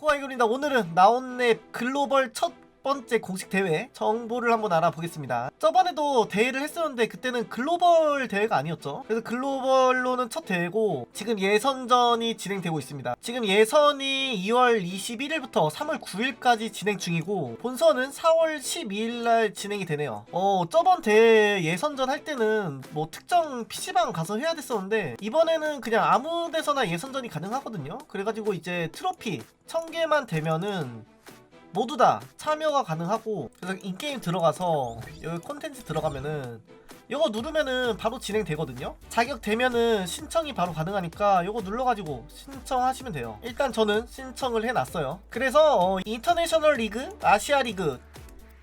코아이글입니다. 오늘은 나온랩 글로벌 첫 번째 공식 대회 정보를 한번 알아보겠습니다. 저번에도 대회를 했었는데 그때는 글로벌 대회가 아니었죠. 그래서 글로벌로는 첫 대회고 지금 예선전이 진행되고 있습니다. 지금 예선이 2월 21일부터 3월 9일까지 진행 중이고 본선은 4월 12일 날 진행이 되네요. 어, 저번 대회 예선전 할 때는 뭐 특정 PC방 가서 해야 됐었는데 이번에는 그냥 아무 데서나 예선전이 가능하거든요. 그래가지고 이제 트로피 1000개만 되면은 모두 다 참여가 가능하고 그래서 인게임 들어가서 여기 콘텐츠 들어가면은 이거 누르면은 바로 진행되거든요. 자격 되면은 신청이 바로 가능하니까 이거 눌러가지고 신청하시면 돼요. 일단 저는 신청을 해놨어요. 그래서 어, 인터내셔널 리그 아시아 리그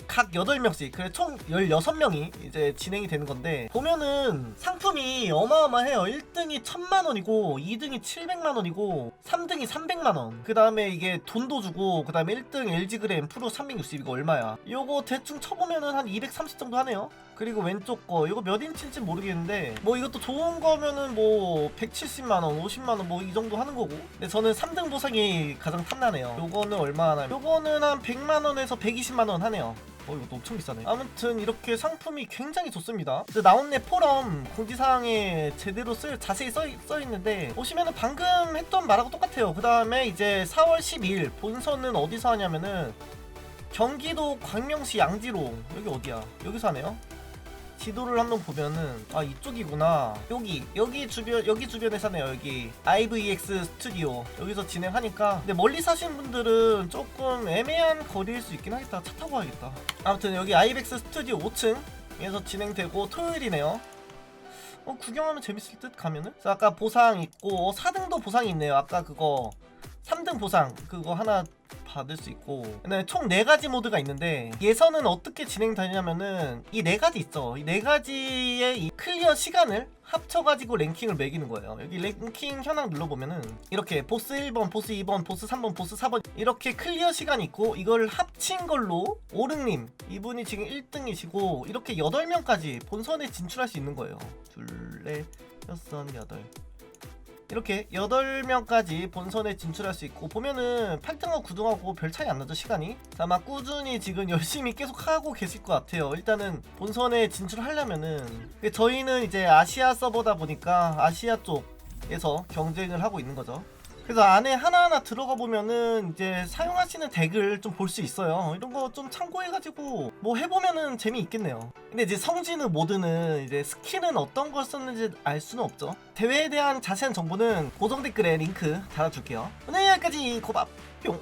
각 8명씩 그래 총 16명이 이제 진행이 되는 건데 보면은 상품이 어마어마해요. 1등이 1000만원이고 2등이 700만원이고 3등이 300만원. 그 다음에 이게 돈도 주고 그 다음에 1등 LG그램 프로 360 이거 얼마야. 요거 대충 쳐보면은 한 230 정도 하네요 그리고 왼쪽 거. 이거 몇 인치인지 모르겠는데 뭐 이것도 좋은 거면은 뭐 170만원 50만원 뭐 이 정도 하는 거고. 근데 저는 3등 보상이 가장 탐나네요. 요거는 얼마 하나 요거는 한 100만원에서 120만원 하네요. 어 이거 엄청 비싸네. 아무튼 이렇게 상품이 굉장히 좋습니다. 나온네 포럼 공지사항에 제대로 쓸 자세히 써, 써 있는데 보시면은 방금 했던 말하고 똑같아요. 그 다음에 이제 4월 12일 본선은 어디서 하냐면은 경기도 광명시 양지로. 여기 어디야? 여기서 하네요 지도를 한번 보면은 아 이쪽이구나. 여기 여기 주변 여기 주변에 사네요 여기. IVX 스튜디오. 여기서 진행하니까. 근데 멀리 사신 분들은 조금 애매한 거리일 수 있긴 하겠다. 차 타고 가야겠다. 아무튼 여기 IVX 스튜디오 5층에서 진행되고 토요일이네요. 어 구경하면 재밌을 듯 가면은? 자, 아까 보상 있고 어, 4등도 보상이 있네요. 아까 그거 3등 보상 그거 하나 받을 수 있고. 총 4가지 모드가 있는데 예선은 어떻게 진행되냐면은 이 4가지 있죠 이 4가지의 이 클리어 시간을 합쳐가지고 랭킹을 매기는 거예요. 여기 랭킹 현황 눌러보면은 이렇게 보스 1번 보스 2번 보스 3번 보스 4번 이렇게 클리어 시간이 있고 이걸 합친 걸로 오릉님 이분이 지금 1등이시고 이렇게 8명까지 본선에 진출할 수 있는 거예요. 둘 넷 여섯 여덟 이렇게 8명까지 본선에 진출할 수 있고 보면은 8등하고 9등하고 별 차이 안 나죠 시간이? 아마 꾸준히 지금 열심히 계속 하고 계실 것 같아요. 일단은 본선에 진출하려면은. 저희는 이제 아시아 서버다 보니까 아시아 쪽에서 경쟁을 하고 있는 거죠 그래서 안에 하나하나 들어가 보면은 이제 사용하시는 덱을 좀 볼 수 있어요. 이런 거 좀 참고해가지고 뭐 해보면은 재미있겠네요. 근데 이제 성진우 모드는 이제 스킬은 어떤 걸 썼는지 알 수는 없죠. 대회에 대한 자세한 정보는 고정 댓글에 링크 달아줄게요. 오늘 여기까지 고밥 뿅.